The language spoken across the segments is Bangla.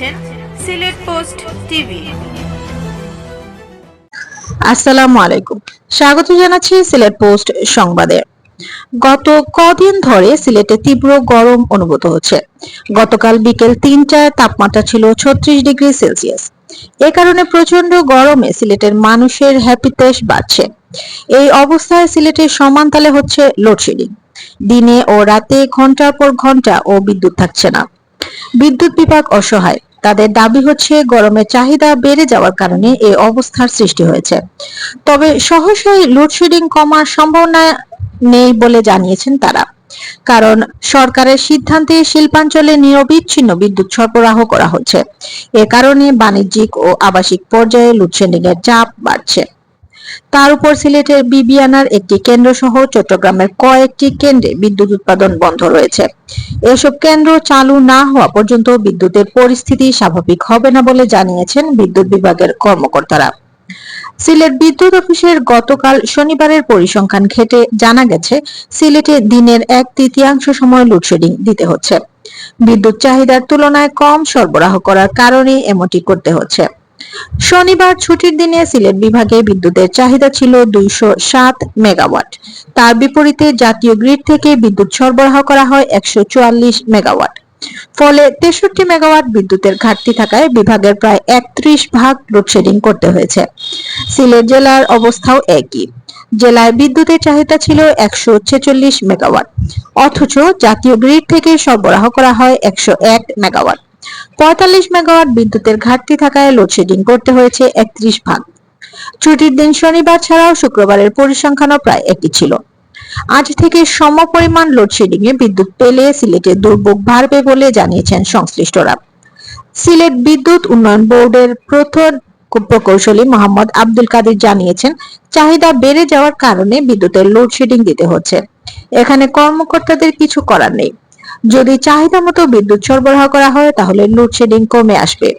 দেখছেন সিলেট পোস্ট টিভি। আসসালামু আলাইকুম। স্বাগত জানাচ্ছি সিলেট পোস্ট সংবাদে। গত কদিন ধরে সিলেটে তীব্র গরম অনুভূত হচ্ছে। গতকাল বিকেল তিনটায় তাপমাত্রা ছিল ছত্রিশ ডিগ্রি সেলসিয়াস। এ কারণে প্রচণ্ড গরমে সিলেটের মানুষের হ্যাপিতেশ বাড়ছে। এই অবস্থায় সিলেটের সমান তালে হচ্ছে লোডশেডিং। দিনে ও রাতে ঘণ্টার পর ঘণ্টা ও বিদ্যুৎ থাকছে না। বিদ্যুৎ বিভাগ অসহায়। তাদের দাবি হচ্ছে গরমের চাহিদা বেড়ে যাওয়ার কারণে এই অবস্থার সৃষ্টি হয়েছে। তবে সহসাই লোডশেডিং কমার সম্ভাবনা নেই বলে জানিয়েছেন তারা। কারণ সরকারের সিদ্ধান্তে শিল্পাঞ্চলে নিরবিচ্ছিন্ন বিদ্যুৎ সরবরাহ করা হচ্ছে। এ কারণে বাণিজ্যিক ও আবাসিক পর্যায়ে লোডশেডিং এর চাপ বাড়ছে। তার উপর সিলেটের বিবিয়ানার একটি কেন্দ্র সহ চট্টগ্রামের কয়েকটি কেন্দ্রে বিদ্যুৎ উৎপাদন বন্ধ রয়েছে। এসব কেন্দ্র চালু না হওয়া পর্যন্ত বিদ্যুতের পরিস্থিতি স্বাভাবিক হবে না বলে জানিয়েছেন বিদ্যুৎ বিভাগের কর্মকর্তারা। সিলেট বিদ্যুৎ অফিসের গতকাল শনিবারের পরিসংখ্যান ঘেটে জানা গেছে, সিলেটে দিনের এক তৃতীয়াংশ সময় লোডশেডিং দিতে হচ্ছে। বিদ্যুৎ চাহিদার তুলনায় কম সরবরাহ করার কারণে এমনটি করতে হচ্ছে। শনিবার ছুটির দিনে সিলেট বিভাগে বিদ্যুতের চাহিদা ছিল দুইশো সাত মেগাওয়াট। তার বিপরীতে জাতীয় গ্রিড থেকে বিদ্যুৎ সরবরাহ করা হয় একশো চুয়াল্লিশ মেগাওয়াট। ফলে তেষট্টি মেগাওয়াট বিদ্যুতের ঘাটতি থাকায় বিভাগের প্রায় একত্রিশ ভাগ লোডশেডিং করতে হয়েছে। সিলেট জেলার অবস্থাও একই। জেলায় বিদ্যুতের চাহিদা ছিল একশো ছেচল্লিশ মেগাওয়াট। অথচ জাতীয় গ্রিড থেকে সরবরাহ করা হয় একশো এক মেগাওয়াট। পঁয়তাল্লিশ মেগাওয়াট বিদ্যুতের ঘাটতি থাকায় লোডশেডিং করতে হয়েছে একত্রিশ ভাগ। ছুটির দিন শনিবার ছাড়াও শুক্রবারের পরিসংখ্যানও প্রায় একই ছিল। আজ থেকে সম পরিমাণ লোডশেডিং এ বিদ্যুৎ পেলে সিলেটে দুর্ভোগ বাড়বে বলে জানিয়েছেন সংশ্লিষ্টরা। সিলেট বিদ্যুৎ উন্নয়ন বোর্ডের প্রথম প্রকৌশলী মোহাম্মদ আব্দুল কাদের জানিয়েছেন, চাহিদা বেড়ে যাওয়ার কারণে বিদ্যুতের লোডশেডিং দিতে হচ্ছে। এখানে কর্মকর্তাদের কিছু করার নেই। যদি চাহিদা মতো বিদ্যুৎ সরবরাহ করা হয়, তাহলে লোডশেডিং কমে আসবে।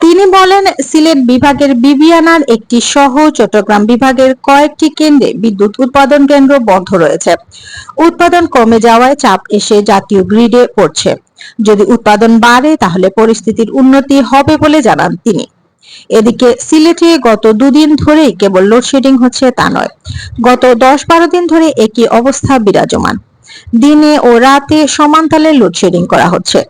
তিনি বলেন, সিলেট বিভাগের বিবিয়ানার একটি সহ চট্টগ্রাম বিভাগের কয়েকটি কেন্দ্রে বিদ্যুৎ উৎপাদন কেন্দ্র বন্ধ রয়েছে। উৎপাদন কমে যাওয়ায় চাপ এসে জাতীয় গ্রিডে পড়ছে। যদি উৎপাদন বাড়ে, তাহলে পরিস্থিতির উন্নতি হবে বলে জানান তিনি। এদিকে সিলেটে গত দুদিন ধরেই কেবল লোডশেডিং হচ্ছে তা নয়। গত দশ বারো দিন ধরে একই অবস্থা বিরাজমান। দিনে ও রাতে সমান্তালে লোডশেডিং করা হচ্ছে।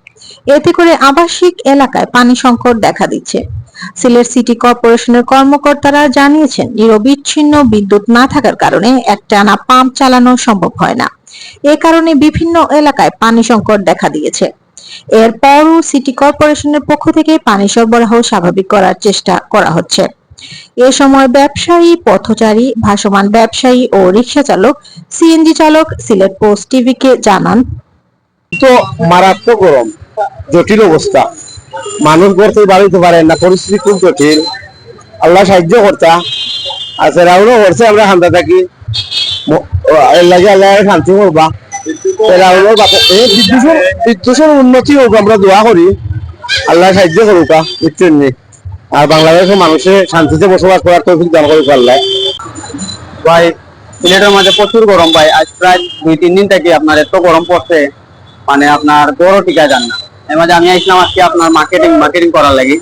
এতে করে আবাসিক এলাকায় পানি সংকট দেখা দিচ্ছে। সিলেট সিটি কর্পোরেশনের কর্মকর্তারা জানিয়েছেন, নিরবিচ্ছিন্ন বিদ্যুৎ না থাকার কারণে একটানা পাম্প চালানো সম্ভব হয় না। এ কারণে বিভিন্ন এলাকায় পানি সংকট দেখা দিয়েছে। এরপরও সিটি কর্পোরেশনের পক্ষ থেকে পানি সরবরাহ স্বাভাবিক করার চেষ্টা করা হচ্ছে। এ সময় ব্যবসায়ী, পথচারী, ভাসমান ব্যবসায়ী ও রিক্সা চালক সিএনজি চালক, সিলেট পোস্ট টিভিকে জানান। তো মারাত্মক গরম, জটিল অবস্থা। মানুষ থেকে বাড়িতে পারেন না, পরিস্থিতি খুব জটিল। আল্লাহ সাহায্য করতা। আছে রাউনও করছে, আমরা শান্তা থাকি। এর লাগে আল্লাহ শান্তি করবা। বিদ্যুতের বিদ্যুতের উন্নতি হোক, আমরা দোয়া করি। আল্লাহ সাহায্য করুকা বুঝছেন নি? আর বাংলাদেশের মানুষের শান্তিতে বসবাস করার তৌফিক দান আল্লাহ। ভাই সিলেটের মাঝে প্রচুর গরম ভাই। আজ প্রায় দুই তিন দিন থেকে আপনার এত গরম পড়ছে মানে আপনার গরম টিকা যান না। এর মাঝে আমি আসলাম আজকে আপনার মার্কেটিং মার্কেটিং করার লাগি।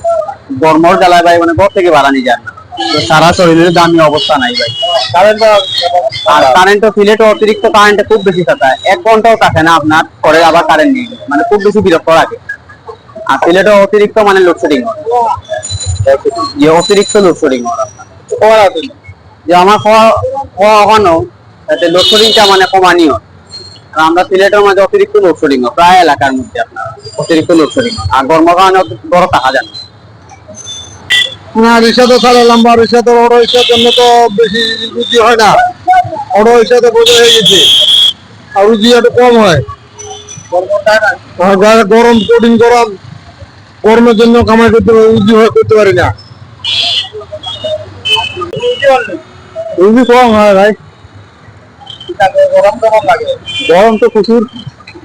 গরমর জ্বালায় ভাই মানে ঘর থেকে বাড়ানি যায় না। তো সারা শরীরের দামি অবস্থা নাই ভাই। আর কারেন্ট সিলেটে অতিরিক্ত কারেন্ট খুব বেশি থাকে এক ঘন্টাও থাকে না আপনার পরে আবার কারেন্ট নেই মানে খুব বেশি বিরক্ত লাগে। আর সিলেটে অতিরিক্ত মানে লোডশেডিং যে অতিরিক্ত লোডশেডিং যে আমার খাওয়া ওখানো যাতে লোডশেডিংটা মানে কমানিও। আর আমরা সিলেটের মাঝে অতিরিক্ত লোডশেডিং প্রায় এলাকার মধ্যে আপনার অতিরিক্ত লোডশেডিং আর গরম কারণে বড় না রিক্সা তো চালে লম্বা রিক্সা তো অটো রিক্সার জন্য তো বেশি রুজি হয় না। অটো রিক্সাতে বোঝা হয়ে গেছে। আর রুজি একটু কম হয়। গরম কঠিন গরম গরমের জন্য কামাই করতে হয় করতে পারি না। রুজি কম হয় ভাই। গরম কেমন লাগে গরম তো প্রচুর।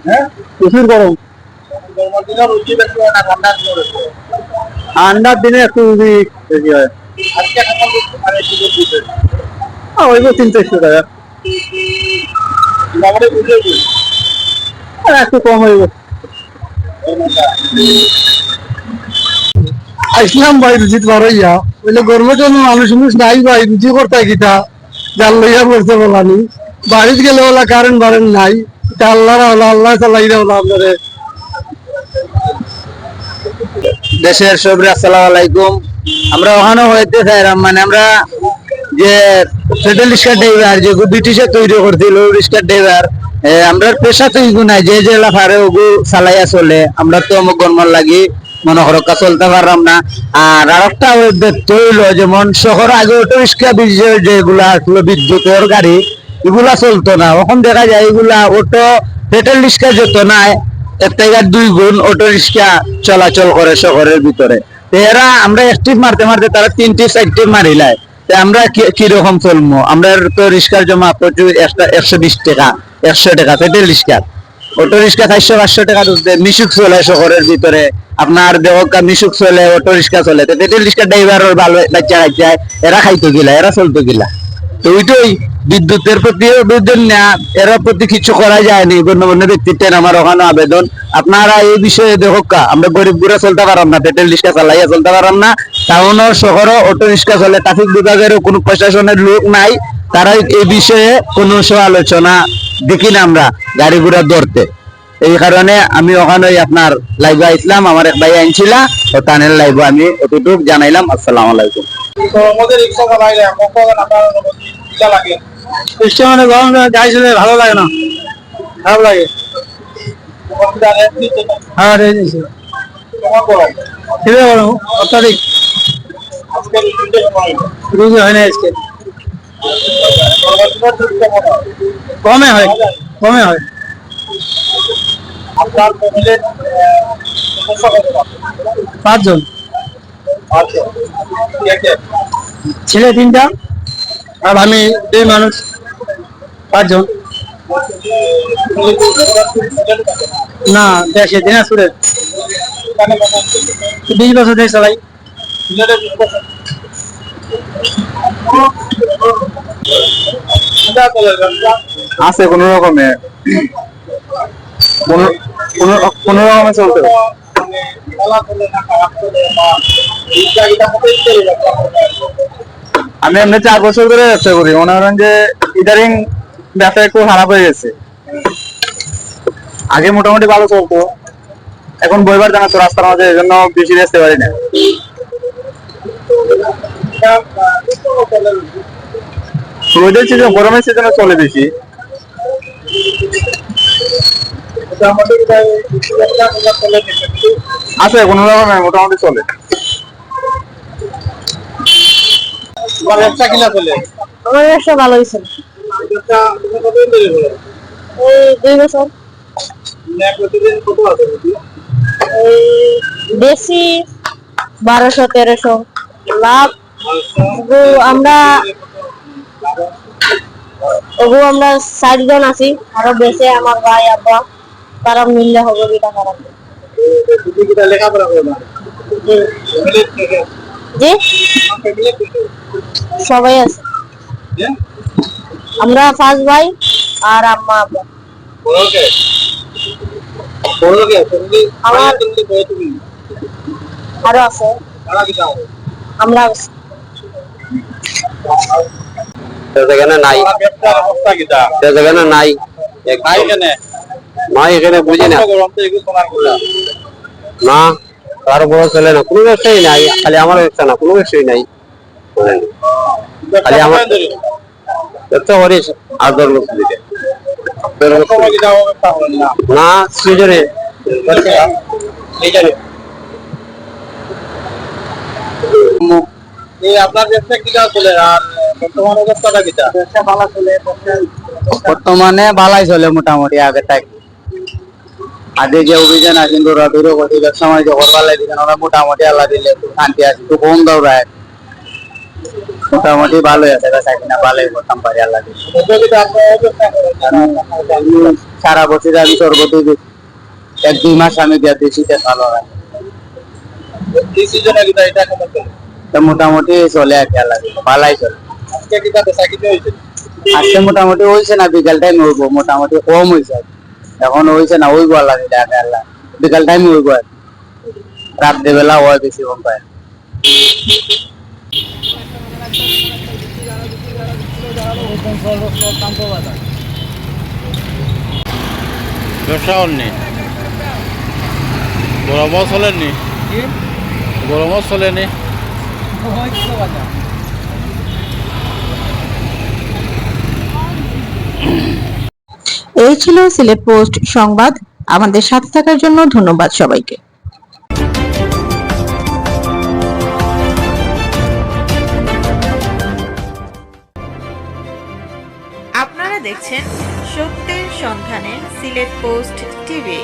হ্যাঁ? প্রচুর গরম। হয় ঠান্ডার দিনে একটু রুজি বেশি হয়। ওই তিন চারশো টাকা একটু কম হইব। আসলাম ভাই রুচি বারইয়া। বলে গরমের জন্য মানুষ মানুষ নাই ভাই রুচি করতে গিতা জাল লইয়া পড়ছে বলানি, বাড়িতে গেলে ওলা কারেন্ট বারেন্ট নাই, এটা আল্লাহ আল্লাহ আল্লাহ চালাই ওলা আপনারে। দেশের সবরে আসসালামু আলাইকুম। আমরা ওখানে হইতে চাইলাম মানে আমরা যে পেট্রোল রিক্সা ড্রাইভার যে ব্রিটিশে তৈরি করছিল রিক্সা ড্রাইভার আমরা পেশা তো ইগু নাই, যে যে লাফারে ওগু চালাইয়া চলে, আমরা তো গরমার লাগি। মনে হরকা চলতে পারলাম না। আর আরেকটা তৈল, যেমন শহর আগে অটো রিক্সা যেগুলা আসলো বিদ্যুতের গাড়ি, এগুলা চলতো না। এখন দেখা যায় এগুলা অটো, পেট্রোল রিক্সা যত নাই এক থেকে দুই গুণ অটো রিক্সা চলাচল করে শহরের ভিতরে। এরা, আমরা একটি মারতে মারতে তারা তিনটি চারটি মারিলায় আমরা কীরকম চলবো আমরা তো রিক্সার জমা প্রচুর একশো বিশ টাকা, একশো টাকা পেট্রোল রিক্সা। অটো রিক্সা চারশো, পাঁচশো ঊর্ধ্বে মিশুক চলে শহরের ভিতরে। আপনার দেহকা মিশুক চলে অটো রিক্সা চলে। পেট্রোল রিক্সা ড্রাইভারের ভালো বাচ্চা কাচ্চা এরা গিলা এরা গিলা। তো ওইটাই বিদ্যুতের প্রতি এর প্রতি কিছু করা যায়নি। গণ্যমান্য ব্যক্তিত্বের আমার ওখানে আবেদন। আপনারা এই বিষয়ে দেখুক আমরা গরিব গুড়া চলতে পারাম না পেট্রোল রিক্সা চালাইয়া চলতে পারাম না। টাউনের শহরও অটো রিক্সা চলে। ট্রাফিক বিভাগেরও কোনো প্রশাসনের লোক নাই। তারা এই বিষয়ে কোনো আলোচনা দেখি না আমরা গাড়ি ঘোড়া ধরতে। এই কারণে আমি ওখানে আপনার লাইভ আইছিলাম আমার এক ভাই আনছিলা ও তানের লাইভ আমি অতটুক জানাইলাম আসসালামু আলাইকুম। মানে ভালো লাগে না খারাপ লাগে। হ্যাঁ অত্যাধিক। রুগী হয় না আজকে। কমে হয় কমে হয়। পাঁচজন। ছেলে তিনটা, আর আমি দুই মানুষ, পাঁচজন। না, দেশে দিনাজপুরের বিশ বছর ধরে চালাই। আছে, কোন রকমে। কোন রকমে চলতে আমি এমনি চার বছর ধরে ব্যবসা করি। মনে করেন যে ইদারিং ব্যবসা একটু খারাপ হয়ে গেছে। আগে মোটামুটি ভালো চলতো। এখন বইবার জানা তো রাস্তার মাঝে, এই জন্য বেশি আসতে পারি না। রোদের সিজন গরমের সিজনে চলে বেশি। আছে কোনো রকমে মোটামুটি চলে। ব্যবসা কিনা চলে? আমার ব্যবসা ভালো হয়েছে। এই দুই বছর। প্রতিদিন কত আছে এই বেশি বারোশো তেরোশো। লাভ আমরা ওগু আমরা আছি। আরও বেশি আমার ভাই আব্বা তারা মিললে হবে বিটা খারাপ। জি। সবাই আছে। আমরা পাঁচ ভাই আর আম্মা আব্বা। আমার আরও আছে। আমরা আছি। সেখানে নাই। সেখানে নাই। নাই এখানে বুঝি না। না তার বড় চলে না। কোনো ব্যবসায়ী নাই খালি আমার ব্যবসা না কোনো ব্যবসায়ী নাই। খালি আমার ব্যবসা করিস আর দশ বছর দিতে না। আপনার ব্যবসা চলে? আর বর্তমান অবস্থাটা কিটা? ব্যবসা ভালো চলে বর্তমানে ভালাই চলে মোটামুটি আগে থাকি। আগে যে অভিযান আছে দৌড়াদৌড়ি করতে ব্যবসা বাণিজ্য করবার লাগে দিচ্ছেন ওরা মোটামুটি আল্লাহ দিলে একটু শান্তি আছে একটু কম দৌড়ায়। মোটামুটি ভালোই আছে থাকি না ভালোই করতাম পারি আল্লাহ সারা বছর আমি সর্বতই বেশি এক দুই মাস আমি গিয়ে বেশিতে ভালো হয়। এই সিজনে এটা কেমন চলে? তো মোটামুটি চলে আর কি আল্লাহ ভালাই চলে। আজকে মোটামুটি হয়েছে না বিকাল টাইম হইব মোটামুটি কম হয়েছে এখন হয়েছে না ওই আল্লাহ আগে আল্লাহ। বিকাল টাইম হইব আর রাত্রে বেলা হয় বেশি কম পায় ব্যবসা করনি? গরমও চলেনি গরমও চলেনি এই ছিল সিলেট পোস্ট সংবাদ। আমাদের সাথে থাকার জন্য ধন্যবাদ সবাইকে। আপনারা দেখছেন সত্যের সন্ধানে সিলেট পোস্ট টিভি।